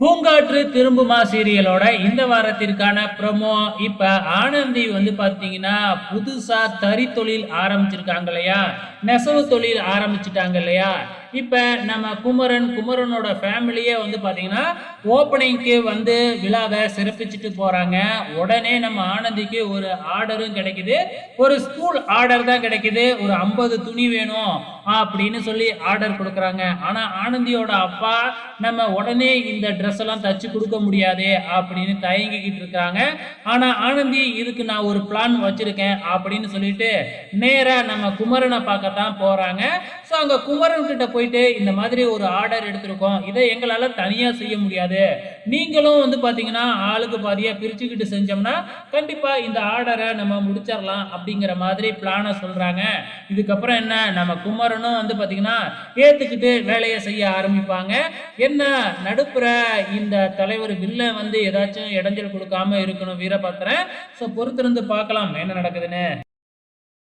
பூங்காற்று திரும்புமா சீரியலோட இந்த வாரத்திற்கான ப்ரோமோ இப்போ ஆனந்தி வந்து பார்த்தீங்கன்னா புதுசாக தறி தொழில் ஆரம்பிச்சிருக்காங்க இல்லையா? நெசவு தொழில் ஆரம்பிச்சிட்டாங்க இல்லையா? இப்போ நம்ம குமரன் குமரனோட ஃபேமிலியே வந்து பார்த்தீங்கன்னா ஓப்பனிங்க்கு வந்து விழாவை சிறப்பிச்சுட்டு போகிறாங்க உடனே நம்ம ஆனந்திக்கு ஒரு ஆர்டரும் கிடைக்குது. ஒரு ஸ்கூல் ஆர்டர் தான் கிடைக்குது. ஒரு ஐம்பது துணி வேணும் அப்படின்னு சொல்லி ஆர்டர் கொடுக்குறாங்க. ஆனால் ஆனந்தியோட அப்பா நம்ம உடனே இந்த ட்ரெஸ் ட்ரெஸ் எல்லாம் தச்சு கொடுக்க முடியாது அப்படின்னு தயங்கிக்கிட்டு இருக்காங்க. ஆனா ஆனந்தி இதுக்கு நான் ஒரு பிளான் வச்சிருக்கேன் அப்படின்னு சொல்லிட்டு நேரா நம்ம குமரனை பார்க்கத்தான் போறாங்க. ஸோ அங்க குமரன் கிட்ட போயிட்டு இந்த மாதிரி ஒரு ஆர்டர் எடுத்திருக்கோம். இதை எங்களால தனியா செய்ய முடியாது. நீங்களும் வந்து பாத்தீங்கன்னா ஆளுக்கு பாதியா பிரிச்சுக்கிட்டு செஞ்சோம்னா கண்டிப்பா இந்த ஆர்டரை நம்ம முடிச்சிடலாம் அப்படிங்கிற மாதிரி பிளானை சொல்றாங்க. இதுக்கப்புறம் என்ன? நம்ம குமரனும் வந்து பாத்தீங்கன்னா ஏத்துக்கிட்டு வேலையை செய்ய ஆரம்பிப்பாங்க. என்ன நடுப்புற இந்த தலைவர் வில்ல வந்து ஏதாச்சும் இடைஞ்சல் கொடுக்காம இருக்கணும் வீரபாத்திரன் ஸோ பொறுத்திருந்து பார்க்கலாம் என்ன நடக்குதுன்னு.